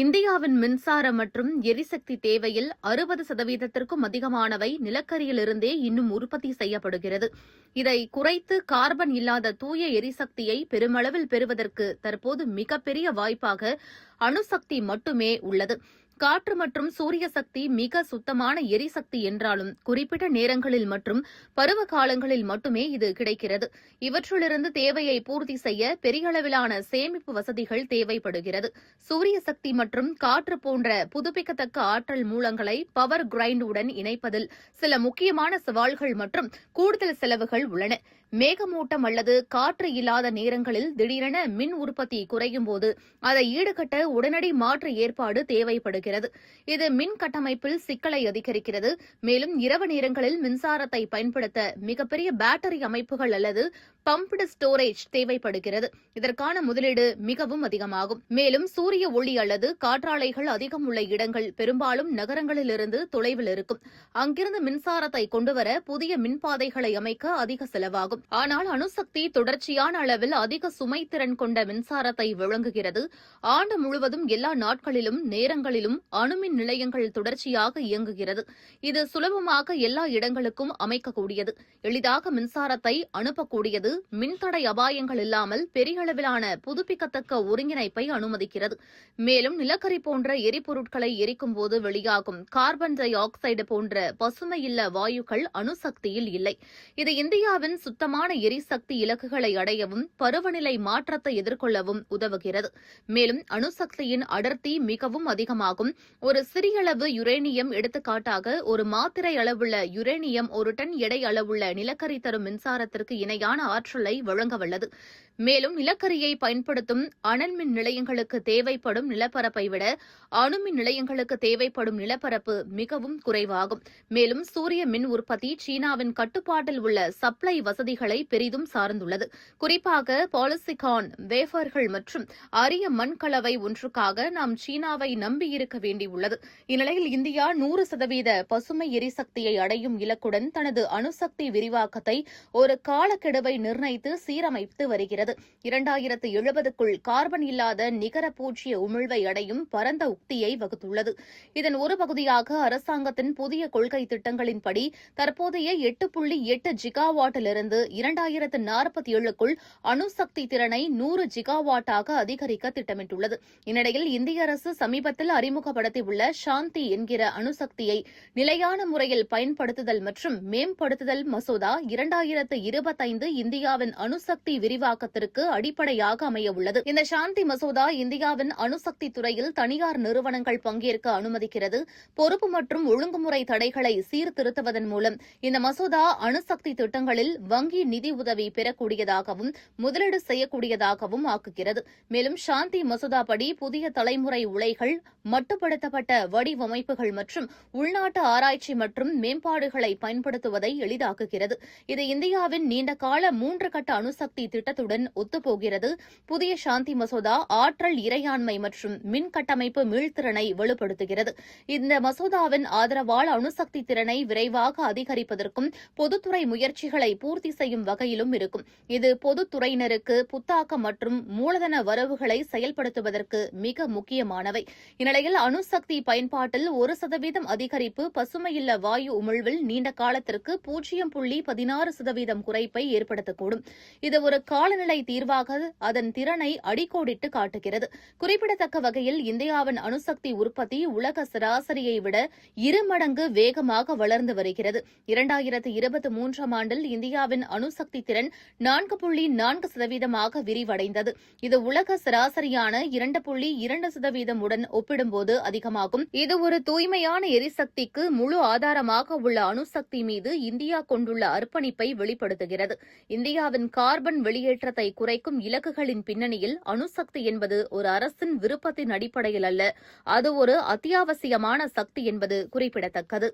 இந்தியாவின் மின்சார மற்றும் எரிசக்தி தேவையில் அறுபது சதவீதத்திற்கும் அதிகமானவை நிலக்கரியிலிருந்தே இன்னும் உற்பத்தி செய்யப்படுகிறது. இதை குறைத்து கார்பன் இல்லாத தூய எரிசக்தியை பெருமளவில் பெறுவதற்கு தற்போது மிகப்பெரிய வாய்ப்பாக அணுசக்தி மட்டுமே உள்ளது. காற்று மற்றும் சூரிய சக்தி மிக சுத்தமான எரிசக்தி என்றாலும் குறிப்பிட்ட நேரங்களில் மற்றும் பருவ காலங்களில் மட்டுமே இது கிடைக்கிறது. இவற்றிலிருந்து தேவையை பூர்த்தி செய்ய பெரிய அளவிலான சேமிப்பு வசதிகள் தேவைப்படுகிறது. சூரிய சக்தி மற்றும் காற்று போன்ற புதுப்பிக்கத்தக்க ஆற்றல் மூலங்களை பவர் கிரைண்டுடன் இணைப்பதில் சில முக்கியமான சவால்கள் மற்றும் கூடுதல் செலவுகள் உள்ளன. மேகமூட்டம் அல்லது காற்று இல்லாத நேரங்களில் திடீரென மின் உற்பத்தி குறையும் போது அதை ஈடுகட்ட உடனடி மாற்று ஏற்பாடு தேவைப்படுகிறது. இது மின் கட்டமைப்பில் சிக்கலை அதிகரிக்கிறது. மேலும் இரவு நேரங்களில் மின்சாரத்தை பயன்படுத்த மிகப்பெரிய பேட்டரி அமைப்புகள் அல்லது பம்ப்டு ஸ்டோரேஜ் தேவைப்படுகிறது. இதற்கான முதலீடு மிகவும் அதிகமாகும். மேலும் சூரிய ஒளி அல்லது காற்றாலைகள் அதிகம் உள்ள இடங்கள் பெரும்பாலும் நகரங்களிலிருந்து தொலைவில் இருக்கும். அங்கிருந்து மின்சாரத்தை கொண்டுவர புதிய மின்பாதைகளை அமைக்க அதிக செலவாகும். ஆனால் அணுசக்தி தொடர்ச்சியான அளவில் அதிக சுமை திறன் கொண்ட மின்சாரத்தை வழங்குகிறது. ஆண்டு முழுவதும் எல்லா நாட்களிலும் நேரங்களிலும் அணுமின் நிலையங்கள் தொடர்ச்சியாக இயங்குகிறது. இது சுலபமாக எல்லா இடங்களுக்கும் அமைக்கக்கூடியது. எளிதாக மின்சாரத்தை அனுப்பக்கூடியது மின்தடை அபாயங்கள் இல்லாமல் பெரிய அளவிலான புதுப்பிக்கத்தக்க ஒருங்கிணைப்பை அனுமதிக்கிறது. மேலும் நிலக்கரி போன்ற எரிபொருட்களை எரிக்கும் போது வெளியாகும் கார்பன் டை ஆக்சைடு போன்ற பசுமையில்ல வாயுக்கள் அணுசக்தியில் இல்லை. இது இந்தியாவின் சுத்தமான எரிசக்தி இலக்குகளை அடையவும் பருவநிலை மாற்றத்தை எதிர்கொள்ளவும் உதவுகிறது. மேலும் அணுசக்தியின் அடர்த்தி மிகவும் அதிகமாகும். ஒரு சிறியளவு யுரேனியம் எடுத்துக்காட்டாக ஒரு மாத்திரை அளவுள்ள யுரேனியம் ஒரு டன் எடை அளவுள்ள நிலக்கரி தரும் மின்சாரத்திற்கு இணையான ஆற்றலை வழங்கவல்லது. மேலும் நிலக்கரியை பயன்படுத்தும் அனல்மின் நிலையங்களுக்கு தேவைப்படும் நிலப்பரப்பை விட அணுமின் நிலையங்களுக்கு தேவைப்படும் நிலப்பரப்பு மிகவும் குறைவாகும். மேலும் சூரிய மின் உற்பத்தி சீனாவின் கட்டுப்பாட்டில் உள்ள சப்ளை வசதிகளை பெரிதும் சார்ந்துள்ளது. குறிப்பாக பாலிசிகான் வேஃபர்கள் மற்றும் அரிய மண் கலவை ஒன்றுக்காக நாம் சீனாவை நம்பியிருக்க வேண்டியுள்ளது. இந்நிலையில் இந்தியா நூறு சதவீத பசுமை எரிசக்தியை அடையும் இலக்குடன் தனது அணுசக்தி விரிவாக்கத்தை ஒரு காலக்கெடுவை நிர்ணயித்து சீரமைத்து வருகிறது. இரண்டாயிரத்து எழுபதுக்குள் கார்பன் இல்லாத நிகர பூஜ்ய உமிழ்வை அடையும் பரந்த உக்தியை வகுத்துள்ளது. இதன் ஒரு பகுதியாக அரசாங்கத்தின் புதிய கொள்கை திட்டங்களின்படி தற்போதைய எட்டு புள்ளி எட்டு ஜிகாவாட்டிலிருந்து இரண்டாயிரத்து நாற்பத்தி ஏழுக்குள் அணுசக்தி திறனை நூறு ஜிகாவாட்டாக அதிகரிக்க திட்டமிட்டுள்ளது. இந்நிலையில் இந்திய அரசு சமீபத்தில் அறிமுகப்படுத்தியுள்ள சாந்தி என்கிற அணுசக்தியை நிலையான முறையில் பயன்படுத்துதல் மற்றும் மேம்படுத்துதல் மசோதா இரண்டாயிரத்து இருபத்தைந்து இந்திய இந்தியாவின் அணுசக்தி விரிவாக்கத்திற்கு அடிப்படையாக அமைய உள்ளது. இந்த சாந்தி மசோதா இந்தியாவின் அணுசக்தி துறையில் தனியார் நிறுவனங்கள் பங்கேற்க அனுமதிக்கிறது. பொறுப்பு மற்றும் ஒழுங்குமுறை தடைகளை சீர்திருத்துவதன் மூலம் இந்த மசோதா அணுசக்தி திட்டங்களில் வங்கி நிதி உதவி பெறக்கூடியதாகவும் முதலீடு செய்யக்கூடியதாகவும் ஆக்குகிறது. மேலும் சாந்தி மசோதா படி புதிய தலைமுறை உலைகள் மட்டுப்படுத்தப்பட்ட வடிவமைப்புகள் மற்றும் உள்நாட்டு ஆராய்ச்சி மற்றும் மேம்பாடுகளை பயன்படுத்துவதை எளிதாக்குகிறது. இது இந்தியாவின் நீண்டகால மூன்று கட்ட அணுசக்தி திட்டத்துடன் ஒத்துப்போகிறது. புதிய சாந்தி மசோதா ஆற்றல் இறையாண்மை மற்றும் மின் கட்டமைப்பு மீள்திறனை வலுப்படுத்துகிறது இந்த மசோதாவின் ஆதரவால் அணுசக்தி திறனை விரைவாக அதிகரிப்பதற்கும் பொதுத்துறை முயற்சிகளை பூர்த்தி செய்யும் வகையிலும் இருக்கும். இது பொதுத்துறையினருக்கு புத்தாக்கம் மற்றும் மூலதன வரவுகளை செயல்படுத்துவதற்கு மிக முக்கியமானவை. இந்நிலையில் அணுசக்தி பயன்பாட்டில் ஒரு சதவீதம் அதிகரிப்பு பசுமையில்ல வாயு உமிழ்வில் நீண்ட காலத்திற்கு பூஜ்ஜியம் புள்ளி பதினாறு சதவீதம் குறைப்பை இருக்கக்கூடும் இது ஒரு காலநிலை தீர்வாக அதன் திறனை அடிக்கோடிட்டு காட்டுகிறது. குறிப்பிடத்தக்க வகையில் இந்தியாவின் அணுசக்தி உற்பத்தி உலக சராசரியை விட இரு மடங்கு வேகமாக வளர்ந்து வருகிறது. இரண்டாயிரத்து இருபத்தி மூன்றாம் ஆண்டில் இந்தியாவின் அணுசக்தி திறன் நான்கு புள்ளி நான்கு சதவீதமாக விரிவடைந்தது. இது உலக சராசரியான இரண்டு புள்ளி இரண்டு சதவீதமுடன் ஒப்பிடும்போது அதிகமாகும். இது ஒரு தூய்மையான எரிசக்திக்கு முழு ஆதாரமாக உள்ள அணுசக்தி மீது இந்தியா கொண்டுள்ள அர்ப்பணிப்பை வெளிப்படுத்துகிறது. இந்த இந்தியாவின் கார்பன் வெளியேற்றத்தை குறைக்கும் இலக்குகளின் பின்னணியில் அணுசக்தி என்பது ஒரு அரசின் விருப்பத்தின் அடிப்படையில் அல்ல அது ஒரு அத்தியாவசியமான சக்தி என்பது குறிப்பிடத்தக்கது.